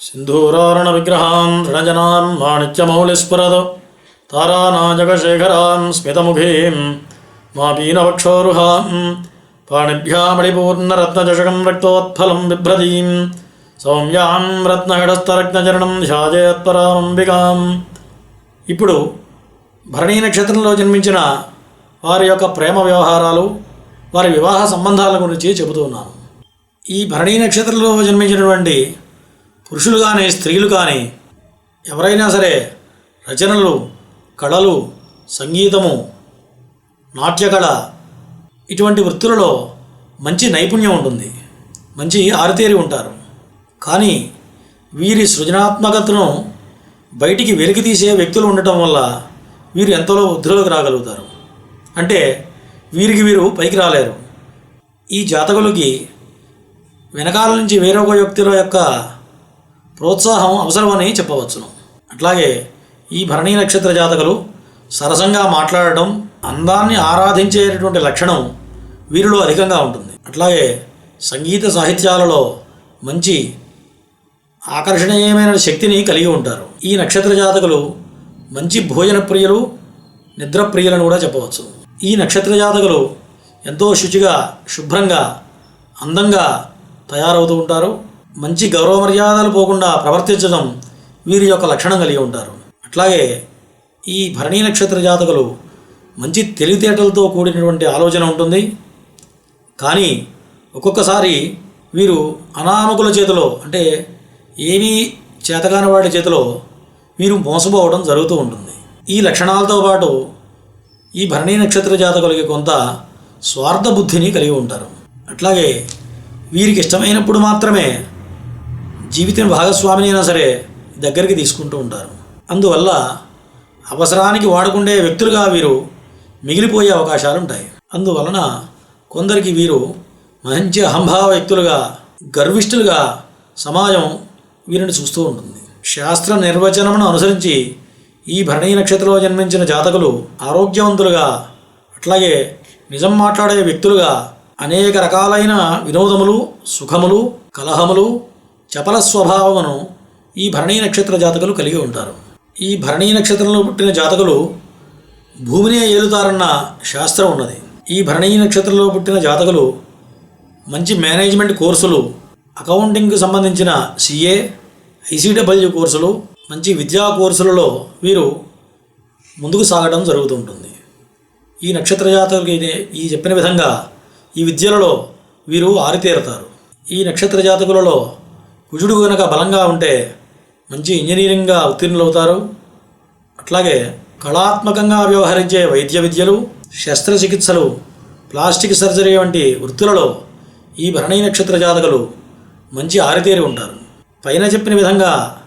सिन्धूरारुण विग्रहान् ऋणजनान् माणिक्यमौलिस्फुरद तारानाजगशेखरान् स्मितमुखीं मापीनवक्षोरुहान् पाणिभ्यामणिपूर्णरत्नचषकं रक्तोत्फलं बिभ्रतीं सौम्यां రత్నగడస్థరత్నచరణం ధ్యాజేత్పరాంబికాం ఇప్పుడు భరణీ నక్షత్రంలో జన్మించిన వారి యొక్క ప్రేమ వ్యవహారాలు వారి వివాహ సంబంధాల గురించి చెబుతూ ఉన్నాను ఈ భరణీ నక్షత్రంలో జన్మించినటువంటి పురుషులు కానీ స్త్రీలు కానీ ఎవరైనా సరే రచనలు కళలు సంగీతము నాట్యకళ ఇటువంటి వృత్తులలో మంచి నైపుణ్యం ఉంటుంది. మంచి ఆరితేరి ఉంటారు. కానీ వీరి సృజనాత్మకతను బయటికి వెలికి తీసే వ్యక్తులు ఉండటం వల్ల వీరు ఎంతలో వృద్ధిలోకి రాగలుగుతారు? అంటే వీరికి వీరు పైకి రాలేరు. ఈ జాతకులకి వెనకాల నుంచి వేరొక వ్యక్తుల యొక్క ప్రోత్సాహం అవసరమని చెప్పవచ్చును. అట్లాగే ఈ భరణీ నక్షత్ర జాతకులు సరసంగా మాట్లాడటం అందాన్ని ఆరాధించేటటువంటి లక్షణం వీరిలో అధికంగా ఉంటుంది. అట్లాగే సంగీత సాహిత్యాలలో మంచి ఆకర్షణీయమైన శక్తిని కలిగి ఉంటారు. ఈ నక్షత్ర జాతకులు మంచి భోజన ప్రియులు నిద్ర ప్రియులను కూడా చెప్పవచ్చు. ఈ నక్షత్ర జాతకులు ఎంతో శుచిగా శుభ్రంగా అందంగా తయారవుతూ ఉంటారు. మంచి గౌరవ మర్యాదలు పోకుండా ప్రవర్తించడం వీరి యొక్క లక్షణం కలిగి ఉంటారు. అట్లాగే ఈ భరణీ నక్షత్ర జాతకులు మంచి తెలివితేటలతో కూడినటువంటి ఆలోచన ఉంటుంది. కానీ ఒక్కొక్కసారి వీరు అనానుకూల చేతిలో అంటే ఏమీ చేతకాని వాడి చేతిలో వీరు మోసపోవడం జరుగుతూ ఉంటుంది. ఈ లక్షణాలతో పాటు ఈ భరణీ నక్షత్ర జాతకులకి కొంత స్వార్థ బుద్ధిని కలిగి ఉంటారు. అట్లాగే వీరికి ఇష్టమైనప్పుడు మాత్రమే జీవితం భాగస్వామిని అయినా సరే దగ్గరికి తీసుకుంటూ ఉంటారు. అందువల్ల అవసరానికి వాడుకుండే వ్యక్తులుగా వీరు మిగిలిపోయే అవకాశాలు ఉంటాయి అందువలన కొందరికి వీరు మంచి అహంభావ వ్యక్తులుగా గర్విష్ఠులుగా సమాజం వీరిని చూస్తూ ఉంటుంది. శాస్త్ర నిర్వచనమును అనుసరించి ఈ భరణీ నక్షత్రంలో జన్మించిన జాతకులు ఆరోగ్యవంతులుగా అట్లాగే నిజం మాట్లాడే వ్యక్తులుగా అనేక రకాలైన వినోదములు సుఖములు కలహములు చపల స్వభావమును ఈ భరణీ నక్షత్ర జాతకులు కలిగి ఉంటారు. ఈ భరణీ నక్షత్రంలో పుట్టిన జాతకులు భూమినే ఏలుతారన్న శాస్త్రం ఉన్నది. ఈ భరణీ నక్షత్రంలో పుట్టిన జాతకులు మంచి మేనేజ్మెంట్ కోర్సులు అకౌంటింగ్కి సంబంధించిన సిఏ ఐసీడబ్ల్యూ కోర్సులు మంచి విద్యా కోర్సులలో వీరు ముందుకు సాగడం జరుగుతుంటుంది. ఈ నక్షత్ర జాతకులకి ఈ చెప్పిన విధంగా ఈ విద్యలలో వీరు ఆరితేరుతారు. ఈ నక్షత్ర జాతకులలో కుజుడు కనుక బలంగా ఉంటే మంచి ఇంజనీరింగ్గా ఉత్తీర్ణులవుతారు. అట్లాగే కళాత్మకంగా వ్యవహరించే వైద్య విద్యలు శస్త్రచికిత్సలు ప్లాస్టిక్ సర్జరీ వంటి వృత్తులలో ఈ భరణీ నక్షత్ర జాతకులు మంచి ఆరితేరి ఉంటారు. పైన చెప్పిన విధంగా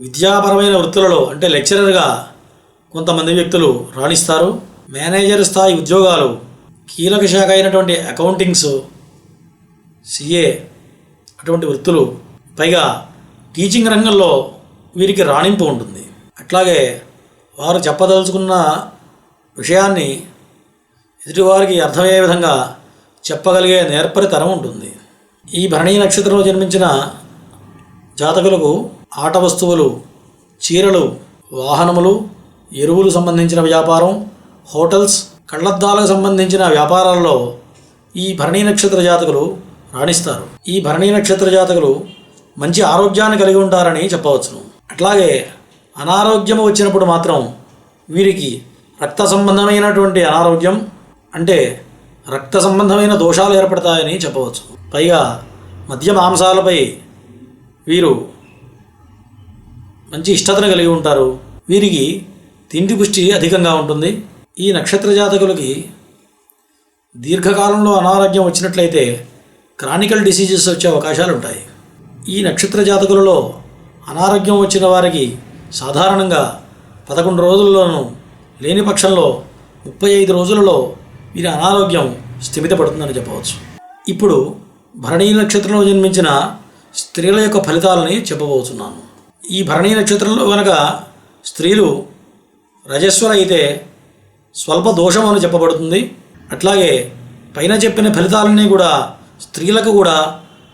విద్యాపరమైన వృత్తులలో అంటే లెక్చరర్గా కొంతమంది వ్యక్తులు రాణిస్తారు. మేనేజర్ స్థాయి ఉద్యోగాలు కీలక శాఖ అయినటువంటి అకౌంటింగ్స్ సిఏ అటువంటి వృత్తులు పైగా టీచింగ్ రంగంలో వీరికి రాణింపు ఉంటుంది. అట్లాగే వారు చెప్పదలుచుకున్న విషయాన్ని ఎదుటివారికి అర్థమయ్యే విధంగా చెప్పగలిగే నేర్పరితరం ఉంటుంది. ఈ భరణీ నక్షత్రంలో జన్మించిన జాతకులకు ఆట వస్తువులు చీరలు వాహనములు ఎరువులు సంబంధించిన వ్యాపారం హోటల్స్ కళ్ళద్దాలకు సంబంధించిన వ్యాపారాల్లో ఈ భరణీ నక్షత్ర జాతకులు రాణిస్తారు. ఈ భరణీ నక్షత్ర జాతకులు మంచి ఆరోగ్యాన్ని కలిగి ఉంటారని చెప్పవచ్చును. అట్లాగే అనారోగ్యం వచ్చినప్పుడు మాత్రం వీరికి రక్త సంబంధమైనటువంటి అనారోగ్యం అంటే రక్త సంబంధమైన దోషాలు ఏర్పడతాయని చెప్పవచ్చు. పైగా మద్య మాంసాలపై వీరు మంచి ఇష్టతను కలిగి ఉంటారు. వీరికి తిండి పుష్టి అధికంగా ఉంటుంది. ఈ నక్షత్ర జాతకులకి దీర్ఘకాలంలో అనారోగ్యం వచ్చినట్లయితే క్రానికల్ డిసీజెస్ వచ్చే అవకాశాలు ఉంటాయి. ఈ నక్షత్ర జాతకులలో అనారోగ్యం వచ్చిన వారికి సాధారణంగా పదకొండు రోజుల్లోనూ లేని పక్షంలో ముప్పై ఐదు రోజులలో వీరి అనారోగ్యం స్థిమితపడుతుందని చెప్పవచ్చు. ఇప్పుడు భరణీ నక్షత్రంలో జన్మించిన స్త్రీల యొక్క ఫలితాలని చెప్పబోతున్నాను. ఈ భరణీ నక్షత్రంలో కనుక స్త్రీలు రజస్వల అయితే స్వల్ప దోషం అని చెప్పబడుతుంది. అట్లాగే పైన చెప్పిన ఫలితాలన్నీ కూడా స్త్రీలకు కూడా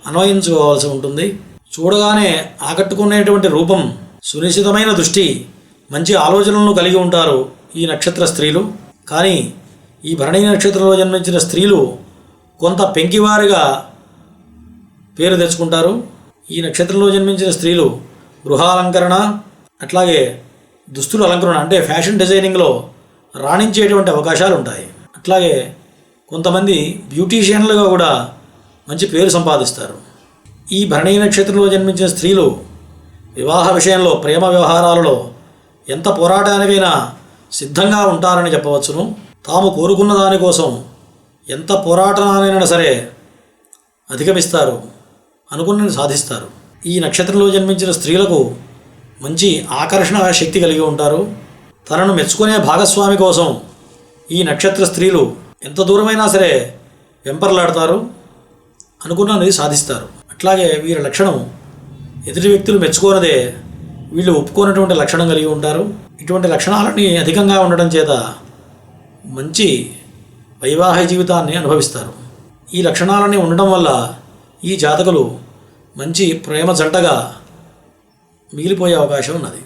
అన్వయించుకోవాల్సి ఉంటుంది. చూడగానే ఆకట్టుకునేటువంటి రూపం సునిశ్చితమైన దృష్టి మంచి ఆలోచనలను కలిగి ఉంటారు ఈ నక్షత్ర స్త్రీలు. కానీ ఈ భరణి నక్షత్రంలో జన్మించిన స్త్రీలు కొంత పెంకివారిగా పేరు తెచ్చుకుంటారు. ఈ నక్షత్రంలో జన్మించిన స్త్రీలు గృహాలంకరణ అట్లాగే దుస్తుల అలంకరణ అంటే ఫ్యాషన్ డిజైనింగ్లో రాణించేటువంటి అవకాశాలు ఉంటాయి అట్లాగే కొంతమంది బ్యూటీషియన్లుగా కూడా మంచి పేరు సంపాదిస్తారు. ఈ భరణీ నక్షత్రంలో జన్మించిన స్త్రీలు వివాహ విషయంలో ప్రేమ వ్యవహారాలలో ఎంత పోరాటానికైనా సిద్ధంగా ఉంటారని చెప్పవచ్చును. తాము కోరుకున్న దానికోసం ఎంత పోరాటనైనా సరే అధిగమిస్తారు అనుకున్నది సాధిస్తారు. ఈ నక్షత్రంలో జన్మించిన స్త్రీలకు మంచి ఆకర్షణ శక్తి కలిగి ఉంటారు. తనను మెచ్చుకునే భాగస్వామి కోసం ఈ నక్షత్ర స్త్రీలు ఎంత దూరమైనా సరే వెంపర్లాడతారు. అనుకున్నది సాధిస్తారు. అట్లాగే వీరి లక్షణం ఎదుటి వ్యక్తులు మెచ్చుకోనదే వీళ్ళు ఒప్పుకోనటువంటి లక్షణం కలిగి ఉంటారు. ఇటువంటి లక్షణాలని అధికంగా ఉండడం చేత మంచి వైవాహిక జీవితాన్ని అనుభవిస్తారు. ఈ లక్షణాలన్నీ ఉండడం వల్ల ఈ జాతకులు మంచి ప్రేమ జంటగా మిగిలిపోయే అవకాశం ఉన్నది.